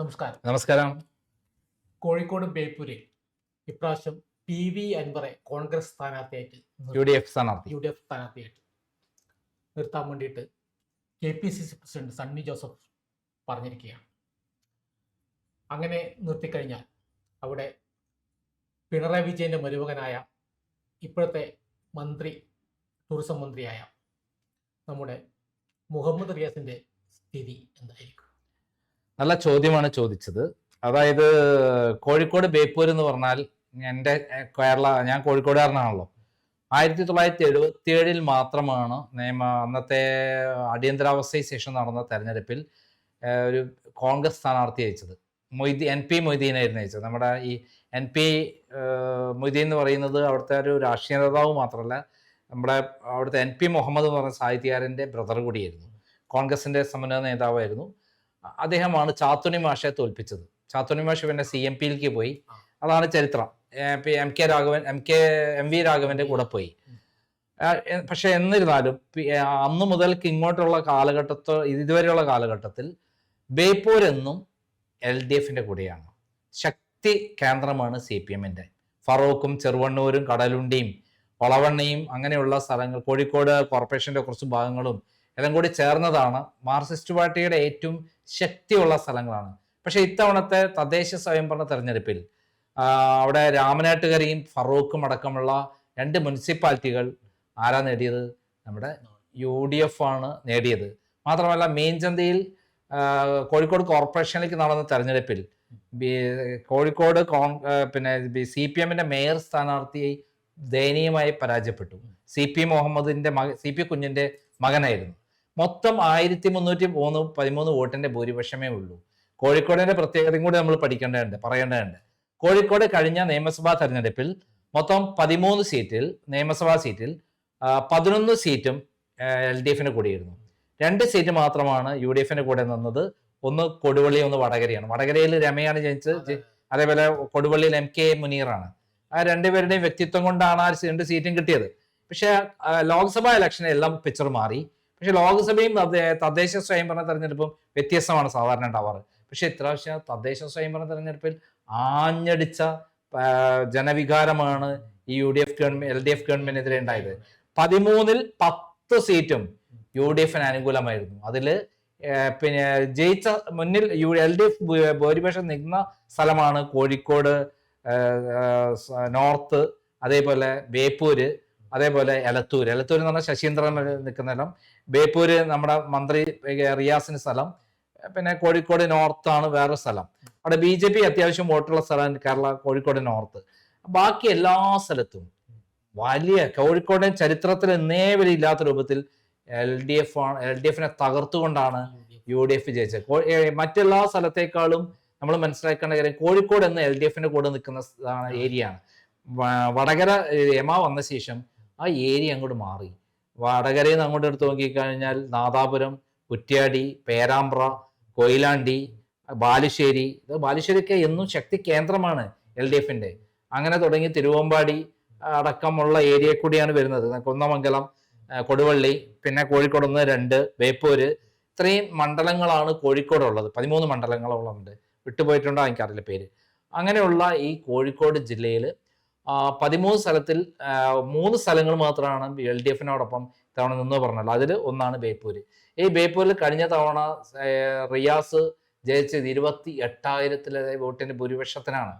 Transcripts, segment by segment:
നമസ്കാരം. നമസ്കാരം. കോഴിക്കോട് ബേപ്പൂരിൽ ഇപ്രാവശ്യം പി വി അൻവറെ കോൺഗ്രസ് സ്ഥാനാർത്ഥിയായിട്ട് യു ഡി എഫ് സ്ഥാനാർത്ഥി. യു ഡി എഫ് സ്ഥാനാർത്ഥിയായിട്ട് നിർത്താൻ വേണ്ടിയിട്ട് K P C C president Sunny Joseph പറഞ്ഞിരിക്കുകയാണ്. അങ്ങനെ നിർത്തിക്കഴിഞ്ഞാൽ അവിടെ പിണറായി വിജയന്റെ മരുമകനായ ഇപ്പോഴത്തെ മന്ത്രി ടൂറിസം മന്ത്രിയായ നമ്മുടെ മുഹമ്മദ് റിയാസിന്റെ സ്ഥിതി എന്തായിരിക്കും? നല്ല ചോദ്യമാണ് ചോദിച്ചത്. അതായത് കോഴിക്കോട് ബേപ്പൂർ എന്ന് പറഞ്ഞാൽ എന്റെ കേരള ഞാൻ കോഴിക്കോടുകാരനാണല്ലോ. ആയിരത്തി തൊള്ളായിരത്തി എഴുപത്തി ഏഴിൽ മാത്രമാണ് നിയമ അന്നത്തെ അടിയന്തരാവസ്ഥയ്ക്ക് ശേഷം നടന്ന തെരഞ്ഞെടുപ്പിൽ ഒരു കോൺഗ്രസ് സ്ഥാനാർത്ഥി അയച്ചത് മൊയ്തി എൻ പി മൊയ്തീനായിരുന്നു അയച്ചത് നമ്മുടെ ഈ എൻ പി മൊയ്തീൻ എന്ന് പറയുന്നത് അവിടുത്തെ ഒരു രാഷ്ട്രീയ നേതാവ് മാത്രമല്ല നമ്മുടെ അവിടുത്തെ എൻ പി മുഹമ്മദ് എന്ന് പറഞ്ഞ സാഹിത്യകാരന്റെ ബ്രദർ കൂടിയായിരുന്നു. കോൺഗ്രസിന്റെ സമന്വയ നേതാവായിരുന്നു. അദ്ദേഹമാണ് ചാത്തുണി മാഷെ തോൽപ്പിച്ചത്. ചാത്തുണി മാഷ് പിന്നെ സി എം പിയിലേക്ക് പോയി. അതാണ് ചരിത്രം. M K Raghavan M K M V രാഘവന്റെ കൂടെ പോയി. പക്ഷെ എന്നിരുന്നാലും അന്ന് മുതൽക്ക് ഇങ്ങോട്ടുള്ള കാലഘട്ടത്തോ ഇതുവരെയുള്ള കാലഘട്ടത്തിൽ ബേപ്പൂർ എന്നും എൽ ഡി എഫിന്റെ കൂടെയാണ്. ശക്തി കേന്ദ്രമാണ് സി പി എമ്മിന്റെ. ഫറൂഖും ചെറുവണ്ണൂരും കടലുണ്ടിയും ഒളവണ്ണയും അങ്ങനെയുള്ള സ്ഥലങ്ങൾ കോഴിക്കോട് കോർപ്പറേഷന്റെ കുറച്ച് ഭാഗങ്ങളും എല്ലാം കൂടി ചേർന്നതാണ് മാർക്സിസ്റ്റ് പാർട്ടിയുടെ ഏറ്റവും ശക്തിയുള്ള സ്ഥലങ്ങളാണ്. പക്ഷേ ഇത്തവണത്തെ തദ്ദേശ സ്വയംഭരണ തെരഞ്ഞെടുപ്പിൽ അവിടെ രാമനാട്ടുകരയും ഫറൂഖും അടക്കമുള്ള രണ്ട് മുനിസിപ്പാലിറ്റികൾ ആരാ നേടിയത്? നമ്മുടെ യു ഡി എഫ് ആണ് നേടിയത്. മാത്രമല്ല മീൻചന്തയിൽ കോഴിക്കോട് കോർപ്പറേഷനിലേക്ക് നടന്ന തെരഞ്ഞെടുപ്പിൽ കോഴിക്കോട് കോൺ പിന്നെ സി പി എമ്മിന്റെ മേയർ സ്ഥാനാർത്ഥിയെ ദയനീയമായി പരാജയപ്പെട്ടു. സി പി മുഹമ്മദിന്റെ മക സി പി കുഞ്ഞിന്റെ മകനായിരുന്നു. മൊത്തം ആയിരത്തി മുന്നൂറ്റി മൂന്ന് പതിമൂന്ന് വോട്ടിന്റെ ഭൂരിപക്ഷമേ ഉള്ളൂ. കോഴിക്കോടിന്റെ പ്രത്യേകതയും കൂടി നമ്മൾ പഠിക്കേണ്ടതുണ്ട് പറയേണ്ടതുണ്ട്. കോഴിക്കോട് കഴിഞ്ഞ നിയമസഭാ തെരഞ്ഞെടുപ്പിൽ മൊത്തം പതിമൂന്ന് സീറ്റിൽ നിയമസഭാ സീറ്റിൽ പതിനൊന്ന് സീറ്റും എൽ ഡി എഫിന് കൂടിയിരുന്നു. രണ്ട് സീറ്റ് മാത്രമാണ് യു ഡി എഫിന് കൂടെ നിന്നത്. ഒന്ന് കൊടുവള്ളി ഒന്ന് വടകരയാണ്. വടകരയിൽ രമയാണ് ജനിച്ചത്. അതേപോലെ കൊടുവള്ളിയിൽ എം കെ മുനീറാണ്. ആ രണ്ടുപേരുടെയും വ്യക്തിത്വം കൊണ്ടാണ് ആ രണ്ട് സീറ്റും കിട്ടിയത്. പക്ഷേ ലോക്സഭാ ഇലക്ഷനിൽ എല്ലാം പിക്ചർ മാറി. പക്ഷെ ലോക്സഭയും തദ്ദേ- തദ്ദേശ സ്വയംഭരണ തെരഞ്ഞെടുപ്പും വ്യത്യസ്തമാണ് സാധാരണ ഉണ്ടാവാറ്. പക്ഷെ ഇപ്രാവശ്യം തദ്ദേശ സ്വയംഭരണ തെരഞ്ഞെടുപ്പിൽ ആഞ്ഞടിച്ച ജനവികാരമാണ് ഈ U D F government L D F ഗവൺമെന്റിനെതിരെ ഉണ്ടായത്. പതിമൂന്നിൽ പത്ത് സീറ്റും യു ഡി എഫിന് അനുകൂലമായിരുന്നു അതിൽ പിന്നെ ജയിച്ച മുന്നിൽ യു എൽ ഡി എഫ് ഭൂരിപക്ഷം നിൽക്കുന്ന സ്ഥലമാണ് കോഴിക്കോട് നോർത്ത് അതേപോലെ ബേപ്പൂര് അതേപോലെ എലത്തൂർ എലത്തൂർ എന്ന് പറഞ്ഞാൽ ശശീന്ദ്രൻ നിൽക്കുന്ന സ്ഥലം. ബേപ്പൂര് നമ്മുടെ മന്ത്രി റിയാസിന് സ്ഥലം. പിന്നെ കോഴിക്കോട് നോർത്ത് ആണ് വേറെ സ്ഥലം. അവിടെ ബി ജെ പി അത്യാവശ്യം വോട്ടുള്ള സ്ഥലം കേരള കോഴിക്കോട് നോർത്ത്. ബാക്കി എല്ലാ സ്ഥലത്തും വലിയ കോഴിക്കോട് ചരിത്രത്തിൽ എന്നേ വരെ ഇല്ലാത്ത രൂപത്തിൽ എൽ ഡി എഫ് ആണ് എൽ ഡി എഫിനെ തകർത്തുകൊണ്ടാണ് യു ഡി എഫ് ജയിച്ചത്. മറ്റെല്ലാ സ്ഥലത്തേക്കാളും നമ്മൾ മനസ്സിലാക്കേണ്ട കാര്യം കോഴിക്കോട് എന്ന എൽ ഡി എഫിന്റെ കൂടെ നിൽക്കുന്ന ഏരിയ ആണ് വടകര എമ വന്ന ശേഷം ആ ഏരിയ അങ്ങോട്ട് മാറി. വടകരയിൽ നിന്ന് അങ്ങോട്ട് എടുത്ത് നോക്കിക്കഴിഞ്ഞാൽ നാദാപുരം കുറ്റ്യാടി പേരാമ്പ്ര കൊയിലാണ്ടി ബാലുശ്ശേരി. ഇത് ബാലുശ്ശേരിയൊക്കെ എന്നും ശക്തി കേന്ദ്രമാണ് എൽ ഡി എഫിന്റെ അങ്ങനെ തുടങ്ങി തിരുവമ്പാടി അടക്കമുള്ള ഏരിയ കൂടിയാണ് വരുന്നത്. കുന്നമംഗലം കൊടുവള്ളി പിന്നെ കോഴിക്കോട് ഒന്ന് രണ്ട് വേപ്പൂര് ഇത്രയും മണ്ഡലങ്ങളാണ് കോഴിക്കോട് ഉള്ളത് പതിമൂന്ന് മണ്ഡലങ്ങളോളം വിട്ടുപോയിട്ടുണ്ടോ എനിക്കറിയില്ല പേര്. അങ്ങനെയുള്ള ഈ കോഴിക്കോട് ജില്ലയിൽ പതിമൂന്ന് സ്ഥലത്തിൽ മൂന്ന് സ്ഥലങ്ങൾ മാത്രമാണ് എൽ ഡി എഫിനോടൊപ്പം തവണ നിന്ന് പറഞ്ഞല്ലോ അതിൽ ഒന്നാണ് ബേപ്പൂര്. ഈ ബേപ്പൂരിൽ കഴിഞ്ഞ തവണ റിയാസ് ജയിച്ചത് ഇരുപത്തി എട്ടായിരത്തിലെ വോട്ടിന്റെ ഭൂരിപക്ഷത്തിനാണ്.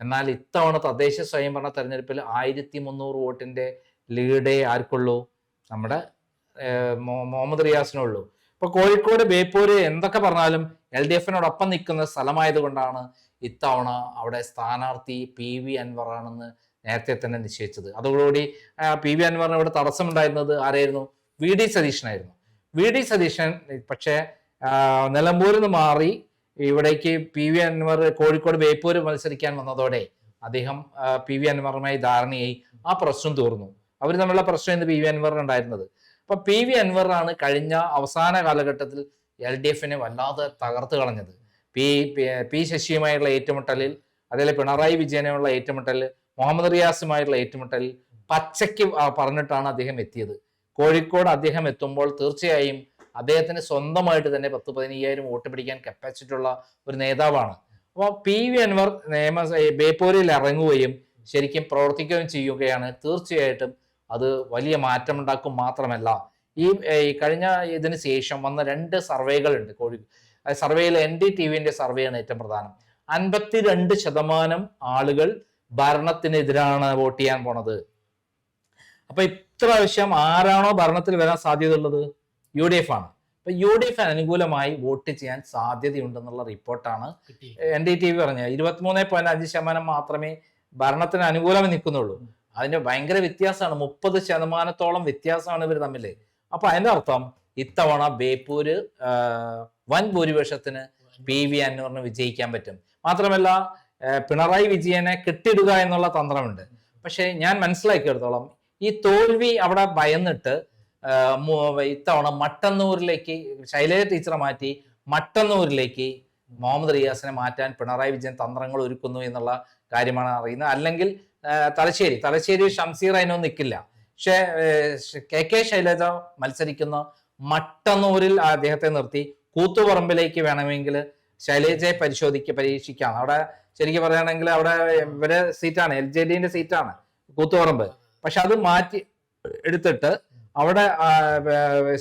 എന്നാൽ ഇത്തവണ തദ്ദേശ സ്വയംഭരണ തെരഞ്ഞെടുപ്പിൽ ആയിരത്തി മുന്നൂറ് വോട്ടിന്റെ ലീഡേ ആർക്കുള്ളൂ? നമ്മുടെ മുഹമ്മദ് റിയാസിനുള്ളൂ. ഇപ്പൊ കോഴിക്കോട് ബേപ്പൂര് എന്തൊക്കെ പറഞ്ഞാലും എൽ ഡി എഫിനോടൊപ്പം നിൽക്കുന്ന സ്ഥലമായതുകൊണ്ടാണ് ഇത്തവണ അവിടെ സ്ഥാനാർത്ഥി പി വി അൻവറാണെന്ന് നേരത്തെ തന്നെ നിശ്ചയിച്ചത്. അതോടുകൂടി പി വി അൻവറിന് ഇവിടെ തടസ്സമുണ്ടായിരുന്നത് ആരായിരുന്നു? വി ഡി സതീശനായിരുന്നു. വി ഡി സതീശൻ പക്ഷേ നിലമ്പൂരിൽ നിന്ന് മാറി ഇവിടേക്ക് പി വി അൻവർ കോഴിക്കോട് ബേപ്പൂര് മത്സരിക്കാൻ വന്നതോടെ അദ്ദേഹം പി വി അൻവറുമായി ധാരണയായി. ആ പ്രശ്നം തീർന്നു. അവർ തമ്മിലുള്ള പ്രശ്നം ഇന്ന് പി വി അൻവറിനുണ്ടായിരുന്നത് അപ്പൊ പി വി അൻവറാണ് കഴിഞ്ഞ അവസാന കാലഘട്ടത്തിൽ എൽ ഡി എഫിനെ വല്ലാതെ തകർത്ത് കളഞ്ഞത്. പി പി- ശശിയുമായുള്ള ഏറ്റുമുട്ടലിൽ അതേപോലെ പിണറായി വിജയനുമുള്ള ഏറ്റുമുട്ടൽ മുഹമ്മദ് റിയാസുമായുള്ള ഏറ്റുമുട്ടലിൽ പച്ചയ്ക്ക് പറഞ്ഞിട്ടാണ് അദ്ദേഹം എത്തിയത്. കോഴിക്കോട് അദ്ദേഹം എത്തുമ്പോൾ തീർച്ചയായും അദ്ദേഹത്തിന് സ്വന്തമായിട്ട് തന്നെ പത്ത് പതിനയ്യായിരം വോട്ട് പിടിക്കാൻ കപ്പാസിറ്റി ഉള്ള ഒരു നേതാവാണ്. അപ്പോൾ പി വി അൻവർ നിയമ ബേപ്പൂരിൽ ഇറങ്ങുകയും ശരിക്കും പ്രവർത്തിക്കുകയും ചെയ്യുകയാണ്. തീർച്ചയായിട്ടും അത് വലിയ മാറ്റമുണ്ടാക്കും മാത്രമല്ല. ഈ കഴിഞ്ഞ ഇതിന് ശേഷം വന്ന രണ്ട് സർവേകളുണ്ട് കോഴി സർവേയിൽ എൻ ഡി ടി വിന്റെ സർവേയാണ് ഏറ്റവും പ്രധാനം. അൻപത്തിരണ്ട് ശതമാനം ആളുകൾ ഭരണത്തിനെതിരാണ് വോട്ട് ചെയ്യാൻ പോണത്. അപ്പൊ ഇപ്രാവശ്യം ആരാണോ ഭരണത്തിൽ വരാൻ സാധ്യതയുള്ളത്? യു ഡി എഫ് ആണ്. അപ്പൊ യു ഡി എഫ് അനുകൂലമായി വോട്ട് ചെയ്യാൻ സാധ്യതയുണ്ടെന്നുള്ള റിപ്പോർട്ടാണ് എൻ ഡി ടി വി പറഞ്ഞത്. ഇരുപത്തിമൂന്ന് പോയിന്റ് അഞ്ച് ശതമാനം മാത്രമേ ഭരണത്തിന് അനുകൂലമായി നിൽക്കുന്നുള്ളൂ. അതിന്റെ ഭയങ്കര വ്യത്യാസമാണ്. മുപ്പത് ശതമാനത്തോളം വ്യത്യാസമാണ് ഇവർ തമ്മിൽ അപ്പൊ അതിന്റെ അർത്ഥം ഇത്തവണ ബേപ്പൂര് വൻ ഭൂരിപക്ഷത്തിന് പി വി അന്നൂറിന് വിജയിക്കാൻ പറ്റും. മാത്രമല്ല പിണറായി വിജയനെ കെട്ടിടുക എന്നുള്ള തന്ത്രമുണ്ട്. പക്ഷെ ഞാൻ മനസ്സിലാക്കിയെടുത്തോളം ഈ തോൽവി അവിടെ ഭയന്നിട്ട് ഇത്തവണ മട്ടന്നൂരിലേക്ക് ശൈലജ ടീച്ചറെ മാറ്റി മട്ടന്നൂരിലേക്ക് മുഹമ്മദ് റിയാസിനെ മാറ്റാൻ പിണറായി വിജയൻ തന്ത്രങ്ങൾ ഒരുക്കുന്നു എന്നുള്ള കാര്യമാണ് അറിയുന്നത്. അല്ലെങ്കിൽ തലശ്ശേരി. തലശ്ശേരി ഷംസീർ അതിനൊന്നും നിൽക്കില്ല കെ കെ ശൈലജ മത്സരിക്കുന്ന മട്ടന്നൂരിൽ അദ്ദേഹത്തെ നിർത്തി. കൂത്തുപറമ്പിലേക്ക് വേണമെങ്കിൽ ശൈലജയെ പരിശോധിക്ക പരീക്ഷിക്കാം. അവിടെ ശരിക്കും പറയുകയാണെങ്കിൽ അവിടെ ഇവരെ സീറ്റാണ് എൽ ജെ ഡിന്റെ സീറ്റാണ് കൂത്തുപറമ്പ്. പക്ഷെ അത് മാറ്റി എടുത്തിട്ട് അവിടെ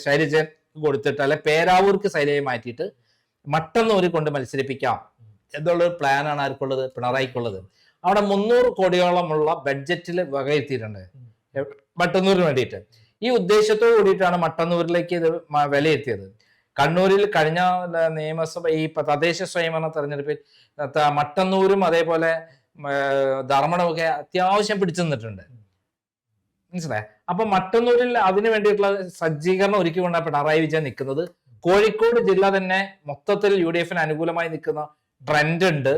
ശൈലജ കൊടുത്തിട്ട് അല്ലെ പേരാവൂർക്ക് ശൈലജയെ മാറ്റിയിട്ട് മട്ടന്നൂര് കൊണ്ട് മത്സരിപ്പിക്കാം എന്നുള്ളൊരു പ്ലാനാണ് ആർക്കുള്ളത്? പിണറായിക്കുള്ളത്. അവിടെ മുന്നൂറ് കോടിയോളമുള്ള ബഡ്ജറ്റിൽ വകയിരുത്തിയിട്ടുണ്ട്. മട്ടന്നൂരിന് വേണ്ടിയിട്ട്. ഈ ഉദ്ദേശത്തോടു കൂടിയിട്ടാണ് മട്ടന്നൂരിലേക്ക് ഇത് വിലയിരുത്തിയത് കണ്ണൂരിൽ കഴിഞ്ഞ നിയമസഭ ഈ തദ്ദേശ സ്വയംഭരണ തെരഞ്ഞെടുപ്പിൽ മട്ടന്നൂരും അതേപോലെ ധർമ്മടമൊക്കെ അത്യാവശ്യം പിടിച്ചു നിന്നിട്ടുണ്ട്. മനസ്സിലായ? അപ്പൊ മട്ടന്നൂരിൽ അതിനു വേണ്ടിയിട്ടുള്ള സജ്ജീകരണം ഒരുക്കിക്കൊണ്ടാണ് പിണറായി വിജയൻ നിൽക്കുന്നത്. കോഴിക്കോട് ജില്ല തന്നെ മൊത്തത്തിൽ യു ഡി എഫിന് അനുകൂലമായി നിൽക്കുന്ന ട്രെൻഡ് ഉണ്ട്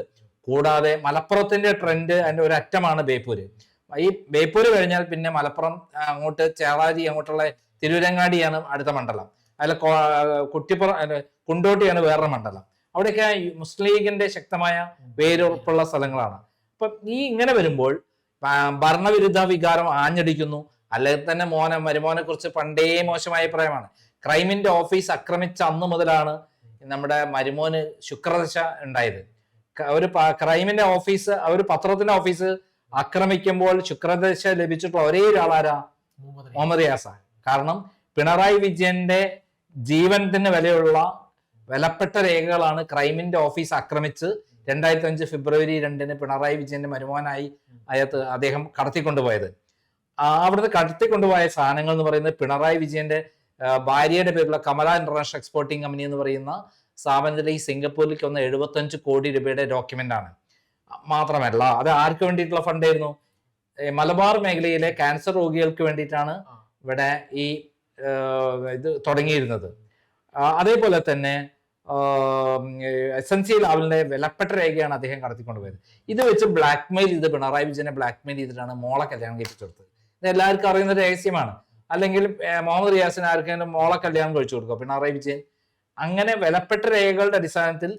കൂടാതെ മലപ്പുറത്തിന്റെ ട്രെൻഡ് അതിന്റെ ഒരു അറ്റമാണ് ബേപ്പൂര്. ഈ ബേപ്പൂര് കഴിഞ്ഞാൽ പിന്നെ മലപ്പുറം അങ്ങോട്ട് ചേളാരി അങ്ങോട്ടുള്ള തിരുവരങ്ങാടിയാണ് അടുത്ത മണ്ഡലം. അതിൽ കുട്ടിപ്പുറം കുണ്ടോട്ടിയാണ് വേറൊരു മണ്ഡലം. അവിടെയൊക്കെ മുസ്ലിം ലീഗിന്റെ ശക്തമായ വേരുറപ്പുള്ള സ്ഥലങ്ങളാണ്. അപ്പൊ ഈ ഇങ്ങനെ വരുമ്പോൾ ഭരണവിരുദ്ധ വികാരം ആഞ്ഞടിക്കുന്നു. അല്ലെങ്കിൽ തന്നെ മോനെ മരുമോനെ കുറിച്ച് പണ്ടേ മോശമായ അഭിപ്രായമാണ്. ക്രൈമിന്റെ ഓഫീസ് ആക്രമിച്ച അന്ന് മുതലാണ് നമ്മുടെ മരുമോന് ശുക്രദശ ഉണ്ടായത്. ഒരു ക്രൈമിന്റെ ഓഫീസ് ഒരു പത്രത്തിന്റെ ഓഫീസ് ആക്രമിക്കുമ്പോൾ ശുക്രദശ ലഭിച്ചിട്ടുള്ള ഒരേ ഒരാളാരാ മുഹമ്മദ് യാസാൻ. യാസ കാരണം പിണറായി വിജയന്റെ ജീവനത്തിന് വിലയുള്ള വിലപ്പെട്ട രേഖകളാണ് ക്രൈമിന്റെ ഓഫീസ് ആക്രമിച്ച് രണ്ടായിരത്തി അഞ്ച് ഫെബ്രുവരി രണ്ടിന് പിണറായി വിജയന്റെ മരുമോനായി അയത്ത് അദ്ദേഹം കടത്തിക്കൊണ്ടുപോയത്. അവിടുന്ന് കടത്തിക്കൊണ്ടുപോയ സാധനങ്ങൾ എന്ന് പറയുന്നത് പിണറായി വിജയന്റെ ഭാര്യയുടെ പേരുള്ള കമല ഇന്റർനാഷണൽ എക്സ്പോർട്ടിംഗ് കമ്പനി എന്ന് പറയുന്ന സ്ഥാപനത്തിലെ ഈ സിംഗപ്പൂരിലേക്ക് വന്ന എഴുപത്തഞ്ച് കോടി രൂപയുടെ ഡോക്യുമെന്റ് ആണ്. മാത്രമല്ല അത് ആർക്ക് വേണ്ടിയിട്ടുള്ള ഫണ്ടായിരുന്നു മലബാർ മേഖലയിലെ ക്യാൻസർ രോഗികൾക്ക് വേണ്ടിയിട്ടാണ് ഇവിടെ ഈ ഇത് തുടങ്ങിയിരുന്നത്. അതേപോലെ തന്നെ എസ് എൻ സി ലാവലിന്റെ വിലപ്പെട്ട രേഖയാണ് അദ്ദേഹം കടത്തിക്കൊണ്ടുപോയത്. ഇത് വെച്ച് ബ്ലാക്ക് മെയിൽ ചെയ്ത് പിണറായി വിജയനെ ബ്ലാക്ക് മെയിൽ ചെയ്തിട്ടാണ് മോളെ കല്യാണം കഴിച്ചു കൊടുത്തത് ഇത് എല്ലാവർക്കും അറിയുന്ന ഒരു രഹസ്യമാണ്. അല്ലെങ്കിൽ മുഹമ്മദ് റിയാസിന് ആർക്കെങ്കിലും മോളെ കല്യാണം കഴിച്ചു കൊടുക്കുക പിണറായി വിജയൻ? അങ്ങനെ വിലപ്പെട്ട രേഖകളുടെ അടിസ്ഥാനത്തിൽ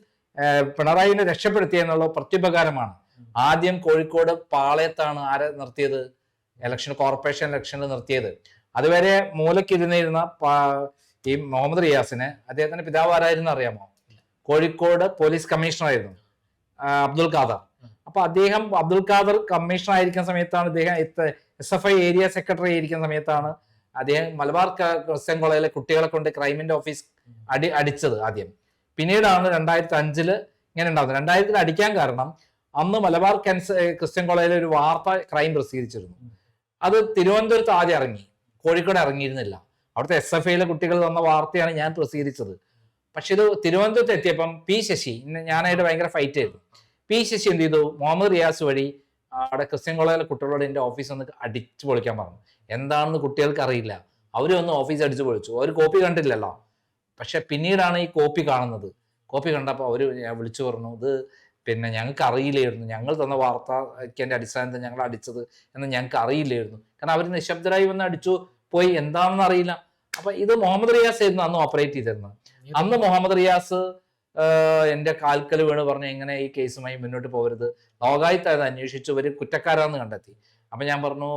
പിണറായിനെ രക്ഷപ്പെടുത്തിയെന്നുള്ള പ്രത്യുപകാരമാണ്. ആദ്യം കോഴിക്കോട് പാളയത്താണ് ആരെ നിർത്തിയത്? ഇലക്ഷൻ കോർപ്പറേഷൻ ഇലക്ഷനിൽ നിർത്തിയത്. അതുവരെ മൂലക്കിരുന്നിരുന്ന ഈ മുഹമ്മദ് റിയാസിനെ അദ്ദേഹത്തിന്റെ പിതാവ് ആരായിരുന്നു അറിയാമോ? കോഴിക്കോട് പോലീസ് ആ, അബ്ദുൽ ഖാദർ. അപ്പൊ അദ്ദേഹം അബ്ദുൽ ഖാദർ കമ്മീഷണർ ആയിരിക്കുന്ന സമയത്താണ് അദ്ദേഹം S F I area secretary ആയിരിക്കുന്ന സമയത്താണ് അദ്ദേഹം മലബാർ ക്രിസ്ത്യൻ കോളേജിലെ കുട്ടികളെ കൊണ്ട് ക്രൈമിന്റെ ഓഫീസ് അടി അടിച്ചത് ആദ്യം. പിന്നീടാണ് രണ്ടായിരത്തി അഞ്ചിൽ ഇങ്ങനെ ഉണ്ടാകുന്നത് രണ്ടായിരത്തിൽ അടിക്കാൻ കാരണം അന്ന് മലബാർ ക്യാൻസർ ക്രിസ്ത്യൻ കോളേജിലെ ഒരു വാർത്ത ക്രൈം പ്രസിദ്ധീകരിച്ചിരുന്നു. അത് തിരുവനന്തപുരത്ത് ആദ്യം ഇറങ്ങി. കോഴിക്കോട് ഇറങ്ങിയിരുന്നില്ല. അവിടുത്തെ എസ് എഫ് ഐയിലെ കുട്ടികൾ തന്ന വാർത്തയാണ് ഞാൻ പ്രസിദ്ധീകരിച്ചത്. പക്ഷെ ഇത് തിരുവനന്തപുരത്ത് എത്തിയപ്പം പി ശശി ഞാനായിട്ട് ഭയങ്കര ഫൈറ്റ് ചെയ്തു. പി ശശി എന്ത് ചെയ്തു? മുഹമ്മദ് റിയാസ് വഴി അവിടെ ക്രിസ്ത്യൻ കോളേജിലെ കുട്ടികളോട് എന്റെ ഓഫീസ് ഒന്ന് അടിച്ചു പൊളിക്കാൻ പറഞ്ഞു. എന്താണെന്ന് കുട്ടികൾക്ക് അറിയില്ല. അവരും ഒന്ന് ഓഫീസ് അടിച്ചു പൊളിച്ചു. അവർ കോപ്പി കണ്ടില്ലല്ലോ. പക്ഷെ പിന്നീടാണ് ഈ കോപ്പി കാണുന്നത്. കോപ്പി കണ്ടപ്പോൾ അവർ വിളിച്ചു പറഞ്ഞു ഇത് പിന്നെ ഞങ്ങൾക്ക് അറിയില്ലായിരുന്നു. ഞങ്ങൾ തന്ന വാർത്തയ്ക്കന്റെ അടിസ്ഥാനത്തിൽ ഞങ്ങൾ അടിച്ചത് എന്ന് ഞങ്ങൾക്ക് അറിയില്ലായിരുന്നു. കാരണം അവർ നിശബ്ദരായി വന്ന് അടിച്ചു പോയി. എന്താണെന്ന് അറിയില്ല. അപ്പൊ ഇത് മുഹമ്മദ് റിയാസ് ആയിരുന്നു അന്ന് ഓപ്പറേറ്റ് ചെയ്തിരുന്നത്. അന്ന് മുഹമ്മദ് റിയാസ് എന്റെ കാൽക്കൽ വീണ് പറഞ്ഞു എങ്ങനെ ഈ കേസുമായി മുന്നോട്ട് പോകരുത്? ലോകായത്ത് അത് അന്വേഷിച്ചു ഒരു കുറ്റക്കാരാന്ന് കണ്ടെത്തി. അപ്പൊ ഞാൻ പറഞ്ഞു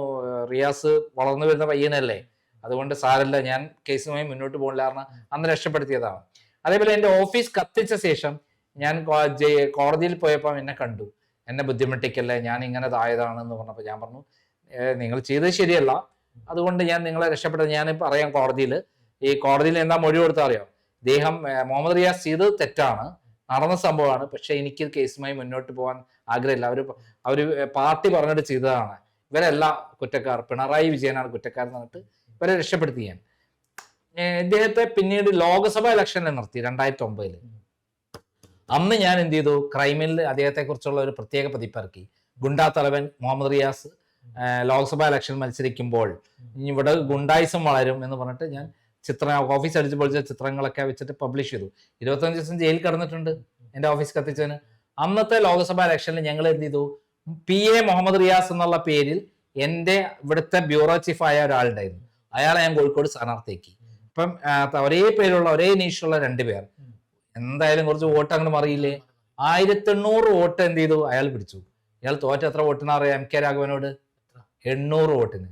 റിയാസ് വളർന്നു വരുന്ന പയ്യനല്ലേ? അതുകൊണ്ട് സാരല്ല ഞാൻ കേസുമായി മുന്നോട്ട് പോകില്ല കാരണം അന്ന് രക്ഷപ്പെടുത്തിയതാണ്. അതേപോലെ എന്റെ ഓഫീസ് കത്തിച്ച ശേഷം ഞാൻ കോടതിയിൽ പോയപ്പോൾ എന്നെ കണ്ടു. എന്നെ ബുദ്ധിമുട്ടിക്കല്ലേ ഞാൻ ഇങ്ങനെ ഇതായതാണെന്ന് പറഞ്ഞപ്പോൾ ഞാൻ പറഞ്ഞു നിങ്ങൾ ചെയ്തത് ശരിയല്ല. അതുകൊണ്ട് ഞാൻ നിങ്ങളെ രക്ഷപ്പെട്ടത് ഞാൻ പറയാം കോടതിയിൽ. ഈ കോടതിയിൽ എന്താ മൊഴി കൊടുത്താൽ അറിയാം? ഇദ്ദേഹം മുഹമ്മദ് റിയാസ് ചെയ്തത് തെറ്റാണ്. നടന്ന സംഭവമാണ്. പക്ഷേ എനിക്ക് കേസുമായി മുന്നോട്ട് പോകാൻ ആഗ്രഹമില്ല. അവർ അവർ പാർട്ടി പറഞ്ഞിട്ട് ചെയ്തതാണ്. ഇവരെല്ലാം കുറ്റക്കാർ. പിണറായി വിജയനാണ് കുറ്റക്കാരെന്ന് പറഞ്ഞിട്ട് ഇവരെ രക്ഷപ്പെടുത്തി ഞാൻ ഇദ്ദേഹത്തെ പിന്നീട് ലോക്സഭാ ഇലക്ഷനിൽ നിർത്തി രണ്ടായിരത്തി ഒമ്പതിൽ അന്ന് ഞാൻ എന്ത് ചെയ്തു? ക്രൈമിൽ അദ്ദേഹത്തെ കുറിച്ചുള്ള ഒരു പ്രത്യേക പതിപ്പിറക്കി. ഗുണ്ടാ തലവൻ മുഹമ്മദ് റിയാസ് ലോക്സഭാ ഇലക്ഷൻ മത്സരിക്കുമ്പോൾ ഇവിടെ ഗുണ്ടായിസം വളരും എന്ന് പറഞ്ഞിട്ട് ഞാൻ ചിത്ര ഓഫീസ് അടിച്ചു പൊളിച്ച ചിത്രങ്ങളൊക്കെ വെച്ചിട്ട് പബ്ലിഷ് ചെയ്തു. ഇരുപത്തഞ്ച് ദിവസം ജയിലിൽ കടന്നിട്ടുണ്ട് എന്റെ ഓഫീസ് കത്തിച്ചതിന്. അന്നത്തെ ലോക്സഭാ ഇലക്ഷനിൽ ഞങ്ങൾ എന്ത് ചെയ്തു? പി. എ. മുഹമ്മദ് റിയാസ് എന്നുള്ള പേരിൽ എന്റെ ഇവിടുത്തെ ബ്യൂറോ ചീഫായ ഒരാളുണ്ടായിരുന്നു. അയാളെ ഞാൻ കോഴിക്കോട് സ്ഥാനാർത്ഥിയാക്കി. ഇപ്പം ഒരേ പേരുള്ള ഒരേ നീഷുള്ള രണ്ടുപേർ എന്തായാലും കുറച്ച് വോട്ട് അങ്ങോട്ട് മറിയില്ലേ? ആയിരത്തി എണ്ണൂറ് വോട്ട് എന്ത് ചെയ്തു? അയാൾ പിടിച്ചു. ഇയാൾ തോറ്റ എത്ര വോട്ടിനാ അറിയാം എം കെ രാഘവനോട്? എണ്ണൂറ് വോട്ടിന്.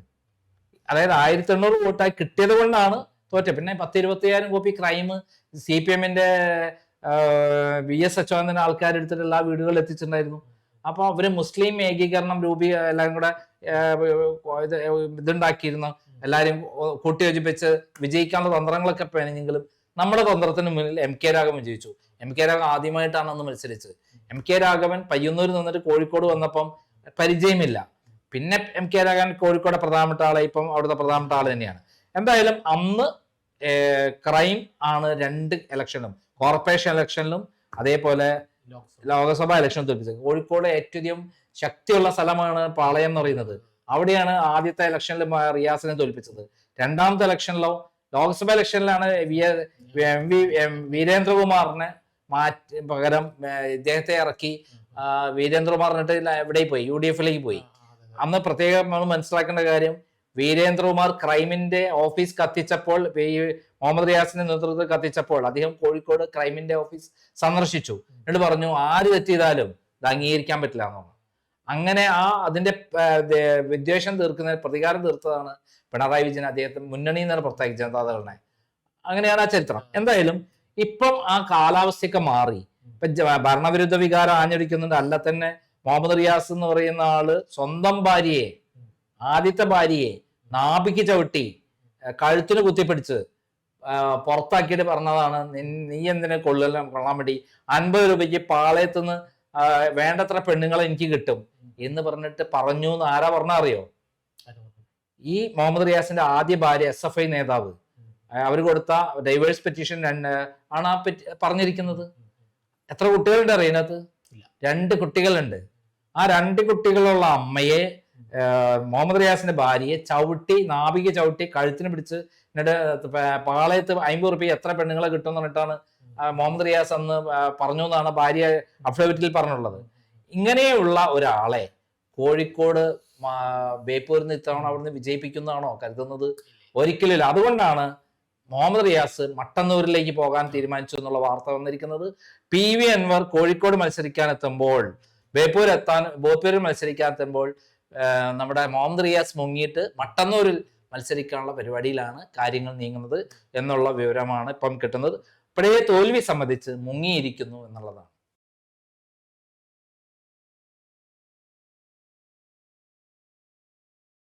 അതായത് ആയിരത്തി എണ്ണൂറ് വോട്ടായി കിട്ടിയത് കൊണ്ടാണ് തോറ്റ പിന്നെ പത്ത് ഇരുപത്തി അയ്യായിരം കോപ്പി ക്രൈം സി പി എമ്മിന്റെ വി എസ് അച്യുതൻ ആൾക്കാരെടുത്തിട്ട് എല്ലാ വീടുകളിൽ എത്തിച്ചിട്ടുണ്ടായിരുന്നു. അപ്പോൾ അവർ മുസ്ലിം ഏകീകരണം രൂപീ എല്ലാം കൂടെ ഇതുണ്ടാക്കിയിരുന്നു എല്ലാവരും കൂട്ടിയോജിപ്പിച്ച് വിജയിക്കാനുള്ള തന്ത്രങ്ങളൊക്കെ വേണമെങ്കിലും നമ്മുടെ തന്ത്രത്തിന് മുന്നിൽ എം കെ രാഘവൻ ജയിച്ചു എം കെ രാഘവൻ ആദ്യമായിട്ടാണ് അന്ന് മത്സരിച്ചത്. എം കെ രാഘവൻ പയ്യന്നൂരിൽ നിന്നിട്ട് കോഴിക്കോട് വന്നപ്പം പരിചയമില്ല. പിന്നെ എം കെ രാഘവൻ കോഴിക്കോടെ പ്രധാനപ്പെട്ട ആളെ ഇപ്പം അവിടുത്തെ പ്രധാനപ്പെട്ട ആൾ തന്നെയാണ്. എന്തായാലും അന്ന് ക്രൈം ആണ് രണ്ട് ഇലക്ഷനിലും കോർപ്പറേഷൻ ഇലക്ഷനിലും അതേപോലെ ലോക്സഭ. എലക്ഷൻ ഇലക്ഷൻ തോൽപ്പിച്ചത്. കോഴിക്കോട് ഏറ്റവും ശക്തിയുള്ള സ്ഥലമാണ് പാളയം എന്ന് പറയുന്നത്. അവിടെയാണ് ആദ്യത്തെ ഇലക്ഷനിൽ റിയാസിനെ തോൽപ്പിച്ചത്. രണ്ടാമത്തെ ഇലക്ഷനിലോ ലോക്സഭാ ഇലക്ഷനിലാണ് എം വി വീരേന്ദ്രകുമാറിനെ മാറ്റി പകരം ഇദ്ദേഹത്തെ ഇറക്കി. വീരേന്ദ്രകുമാറിനിട്ട് എവിടെ പോയി? യു ഡി എഫിലേക്ക് പോയി. അന്ന് പ്രത്യേകം നമ്മൾ മനസ്സിലാക്കേണ്ട കാര്യം വീരേന്ദ്രകുമാർ ക്രൈമിന്റെ ഓഫീസ് കത്തിച്ചപ്പോൾ മുഹമ്മദ് റിയാസിന്റെ നേതൃത്വത്തിൽ കത്തിച്ചപ്പോൾ അദ്ദേഹം കോഴിക്കോട് ക്രൈമിന്റെ ഓഫീസ് സന്ദർശിച്ചു. എന്നിട്ട് പറഞ്ഞു ആര് തെറ്റ് ചെയ്താലും ഇത് അംഗീകരിക്കാൻ പറ്റില്ല എന്ന് പറഞ്ഞു അങ്ങനെ ആ അതിന്റെ വിദ്വേഷം തീർക്കുന്ന പ്രതികാരം തീർത്തതാണ് പിണറായി വിജയൻ അദ്ദേഹത്തെ മുന്നണിയിൽ നിന്നാണ് പുറത്താക്കി ജനതാദളിനെ. അങ്ങനെയാണ് ആ ചരിത്രം. എന്തായാലും ഇപ്പം ആ കാലാവസ്ഥയൊക്കെ മാറി. ഇപ്പൊ ഭരണവിരുദ്ധ വികാരം ആഞ്ഞടിക്കുന്നുണ്ട്. അല്ല തന്നെ മുഹമ്മദ് റിയാസ് എന്ന് പറയുന്ന ആൾ സ്വന്തം ഭാര്യയെ ആദ്യത്തെ ഭാര്യയെ നാഭിക്ക് ചവിട്ടി കഴുത്തിന് കുത്തിപ്പിടിച്ച് പുറത്താക്കിയിട്ട് പറഞ്ഞതാണ്. നീ എന്തിനെ കൊള്ളാൻ കൊള്ളാൻ വേണ്ടി അൻപത് രൂപയ്ക്ക് പാളയത്തുനിന്ന് വേണ്ടത്ര പെണ്ണുങ്ങളെ എനിക്ക് കിട്ടും എന്ന് പറഞ്ഞിട്ട് പറഞ്ഞു എന്ന് ആരാ പറഞ്ഞ അറിയോ? ഈ മുഹമ്മദ് റിയാസിന്റെ ആദ്യ ഭാര്യ എസ് എഫ് ഐ നേതാവ്. അവർ കൊടുത്ത ഡൈവേഴ്സ് പെറ്റീഷൻ ആണ് ആ പറഞ്ഞിരിക്കുന്നത്? എത്ര കുട്ടികളുണ്ട് അറിയുന്നത്. രണ്ട് കുട്ടികളുണ്ട്. ആ രണ്ട് കുട്ടികളുള്ള അമ്മയെ മുഹമ്മദ് റിയാസിന്റെ ഭാര്യയെ ചവിട്ടി നാവിക ചവിട്ടി കഴുത്തിന് പിടിച്ച് എന്നിട്ട് പാളയത്ത് അമ്പത് റുപ്യ എത്ര പെണ്ണുങ്ങളെ കിട്ടും എന്ന് പറഞ്ഞിട്ടാണ് മുഹമ്മദ് റിയാസ് അന്ന് പറഞ്ഞു എന്നാണ് ഭാര്യ അഫിഡവിറ്റിൽ പറഞ്ഞുള്ളത്. ഇങ്ങനെയുള്ള ഒരാളെ കോഴിക്കോട് ബേപ്പൂരിൽ നിന്ന് ഇത്തവണ അവിടുന്ന് വിജയിപ്പിക്കുന്നതാണോ കരുതുന്നത്? ഒരിക്കലില്ല. അതുകൊണ്ടാണ് മുഹമ്മദ് റിയാസ് മട്ടന്നൂരിലേക്ക് പോകാൻ തീരുമാനിച്ചു എന്നുള്ള വാർത്ത വന്നിരിക്കുന്നത്. പി വി അൻവർ കോഴിക്കോട് മത്സരിക്കാൻ എത്തുമ്പോൾ ബേപ്പൂർ എത്താൻ ബേപ്പൂരിൽ മത്സരിക്കാൻ എത്തുമ്പോൾ നമ്മുടെ മുഹമ്മദ് റിയാസ് മുങ്ങിയിട്ട് മട്ടന്നൂരിൽ മത്സരിക്കാനുള്ള പരിപാടിയിലാണ് കാര്യങ്ങൾ നീങ്ങുന്നത് എന്നുള്ള വിവരമാണ് ഇപ്പം കിട്ടുന്നത്. ഇപ്പോഴേ തോൽവി സംബന്ധിച്ച് മുങ്ങിയിരിക്കുന്നു എന്നുള്ളതാണ്.